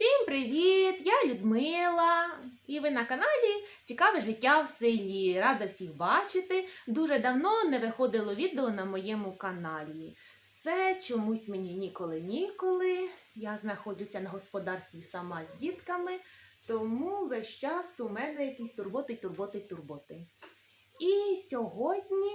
Всім привіт! Я Людмила. І ви на каналі Цікаве життя в селі. Рада всіх бачити. Дуже давно не виходило відео на моєму каналі. Все чомусь мені ніколи-ніколи. Я знаходжуся на господарстві сама з дітками, тому весь час у мене якісь турботи, турботи, турботи. І сьогодні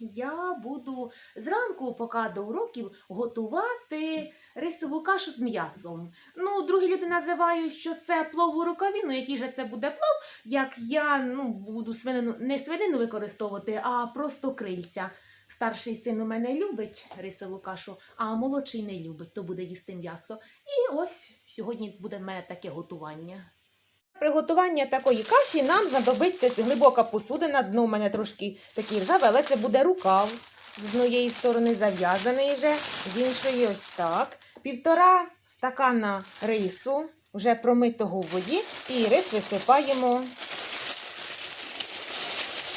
я буду зранку, поки до уроків, готувати рисову кашу з м'ясом. Ну, другі люди називають, що це плов у рукаві. Ну, який же це буде плов, як я ну, буду свинину, не свинину використовувати, а просто крильця. Старший син у мене любить рисову кашу, а молодший не любить, то буде їсти м'ясо. І ось сьогодні буде в мене таке готування. Приготування такої каші нам знадобиться глибока посудина. Дно у мене трошки такі ржаве, але це буде рукав. З однієї сторони зав'язаний вже, з іншої ось так. Півтора стакана рису, вже промитого в воді, і рис висипаємо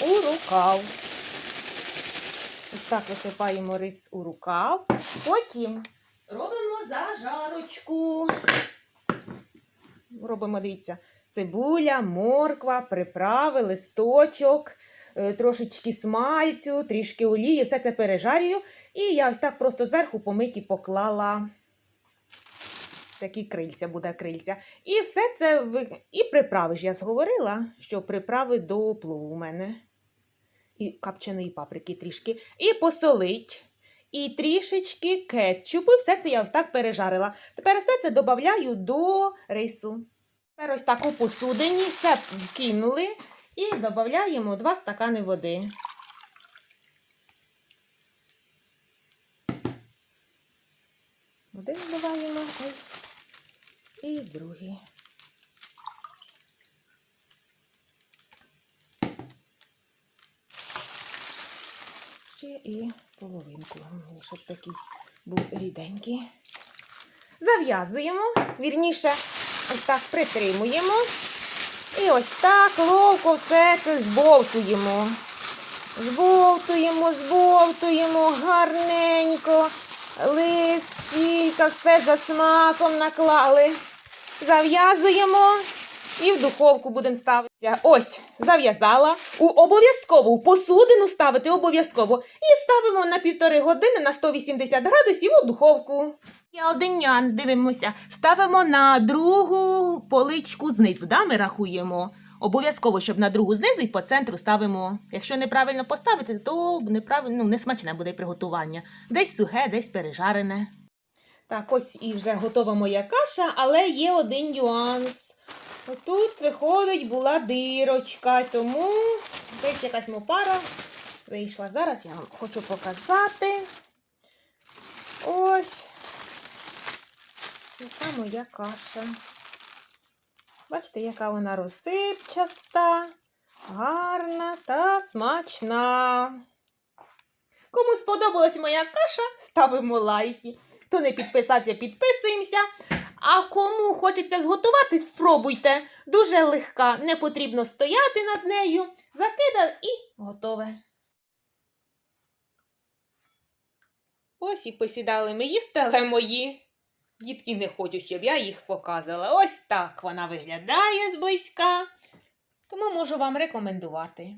у рукав. Ось так висипаємо рис у рукав. Потім робимо зажарочку. Робимо, дивіться, цибуля, морква, приправи, листочок, е, трошечки смальцю, трішки олії, все це пережарюю. І я ось так просто зверху по миті поклала такі крильця, буде крильця. І все це і приправи ж я зговорила, що приправи до плову у мене. І капченої паприки трішки. І посолить. І трішечки кетчупу. Все це я ось так пережарила. Тепер все це додаю до рису. Тепер ось так у посудині все кинули і додаємо 2 стакани води. Один додаємо і другий. Ще і половинку, щоб такий був ріденький. Зав'язуємо, вірніше, ось так притримуємо. І ось так ловко все це збовтуємо. Збовтуємо, збовтуємо гарненько. Лист, сілька, все за смаком наклали. Зав'язуємо і в духовку будемо ставити. Ось, зав'язала. У обов'язково в посудину ставити обов'язково. І ставимо на півтори години на 180 градусів у духовку. Є один нюанс, дивимося. Ставимо на другу поличку знизу, да, ми рахуємо. Обов'язково, щоб на другу знизу і по центру ставимо. Якщо неправильно поставити, то неправильно, ну, несмачне буде приготування. Десь сухе, десь пережарене. Так, ось і вже готова моя каша, але є один нюанс. Отут, виходить, була дирочка, тому десь якась мопара вийшла. Зараз я вам хочу показати. Ось. Яка моя каша. Бачите, яка вона розсипчаста, гарна та смачна. Кому сподобалась моя каша, ставимо лайки. Хто не підписався, підписуємося. А кому хочеться зготувати, спробуйте. Дуже легка, не потрібно стояти над нею. Закидав і готове. Ось і посідали ми їсти, але мої дітки не хочуть, щоб я їх показувала. Ось так вона виглядає зблизька. Тому можу вам рекомендувати.